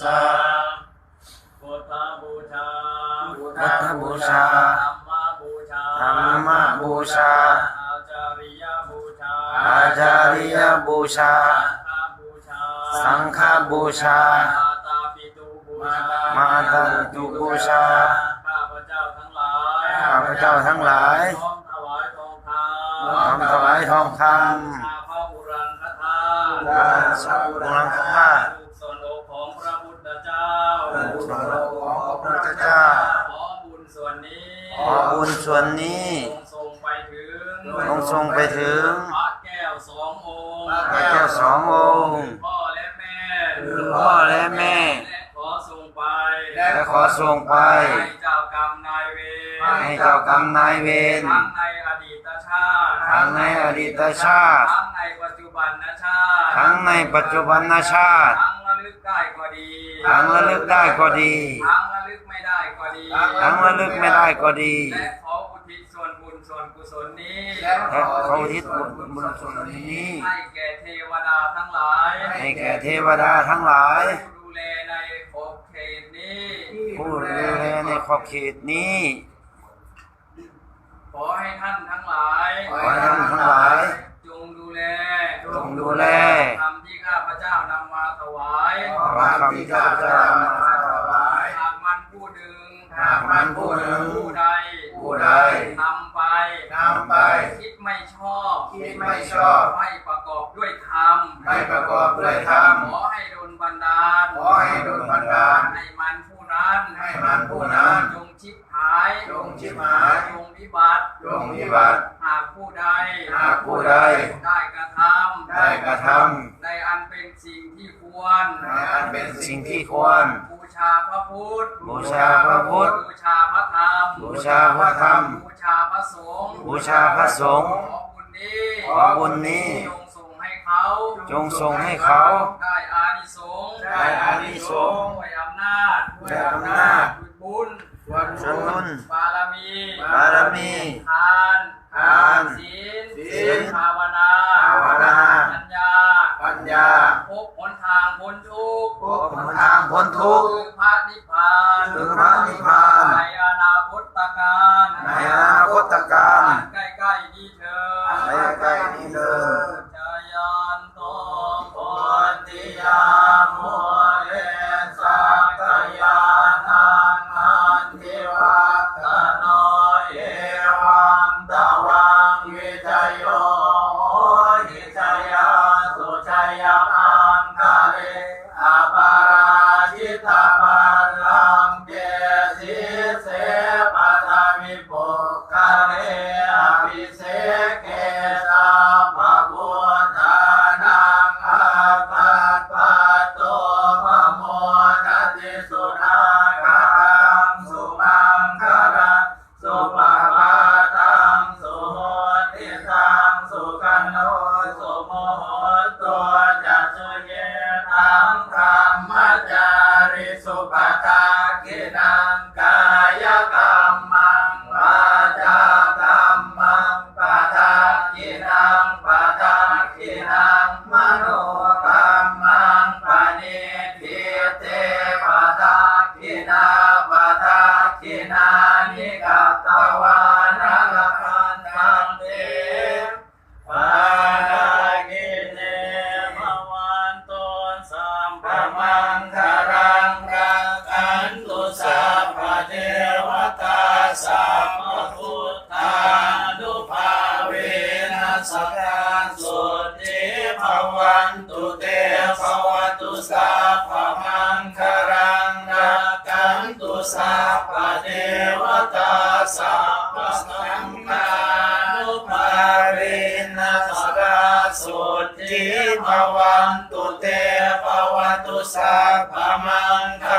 สะพุทธบูชาพุทธบูชาธรรมบูชาธรรมบูชา อาจาริยบูชา อาจาริยบูชา สังฆบูชา มาตาตุบูชา ข้าพเจ้าทั้งหลาย ข้าพเจ้าทั้งหลายน้อมถวายทองคำน้อมถวายทองคำพระชาอุรังคธาพระาชาอุรังคธา จงส่งไปถึงพระแก้วสององค์พระแก้วสององค์พ่อและแม่พ่อและแม่และขอส่งไปและขอส่งไปให้เจ้ากรรมนายเวรให้เจ้ากรรมนายเวรทั้งในอดีตชาติทั้งในอดีตชาติทั้งในปัจจุบันชาติทั้งในปัจจุบันชาติทั้งระลึกได้ก็ดีทั้งระลึกได้ก็ดีทั้งระลึกไม่ได้ก็ดีทั้งระลึกไม่ได้ก็ดีและขออุทิศส่วนบุญส่ วนกุศลนี้และเขาทิศบุญบุญส่วนนี้ ให้แก่เทวดาทั้งหลายให้แก่เทวดาทั้งหลาย ผู้ดูแลในขอบเขตนี้ผู้ดูแลในขอบเขตนี้ ขอให้ท่านทั้งหลายขอให้ท่านทั้งหลาย จงดูแลจงดูแลทำที่ข้าพเจ้านำมาถวายพระคำที่ข้าพเจ้านำมาถวายหากมันผู้หนึ่งหากมันผู้หนึ่งผู้ใดผู้ใดนำไป นำไป คิดไม่ชอบคิดไม่ชอบ ไม่ประกอบด้วยธรรมไม่ประกอบด้วยธรรมขอให้โดนบันดาลขอให้โดนบันดาลให้มันผู้นั้นให้มันผู้นั้นจงชิบหายจงชิบหายจงวิบัติจงวิบัติหากผู้ใดหากผู้ใดได้กระทำได้กระทในอันเป็นสิ่งที่ควรำในอันเป็นสิ่งที่ควรบู ชาพระพุทธ บูชาพระพุทธ บูชาพระธรรม บูชาพระธรรม บูชาพระสงฆ์ บูชาพระสงฆ์ ขอบุญนี้ขอบุญนี้ จงส่งให้เขา จงส่งให้เขา ได้อานิสงส์ได้อานิสงส์ด้วยอำนาจด้วยอำนาจด้วยบุญส่วนบุญบารมีบารมีทานทานศีลศีลภาวนาภาวนาปัญญาปัญญาพบหนทางพ้นทุกข์พบหนทางพ้นทุกข์ สุปทากินังกายก สุติภวันตุเตภวตุสัพพมังคารังรักขันตุสัพพเทวตาสัพพสังฆานุภาเวนัสกาสุติภวันตุเตภวตุสังค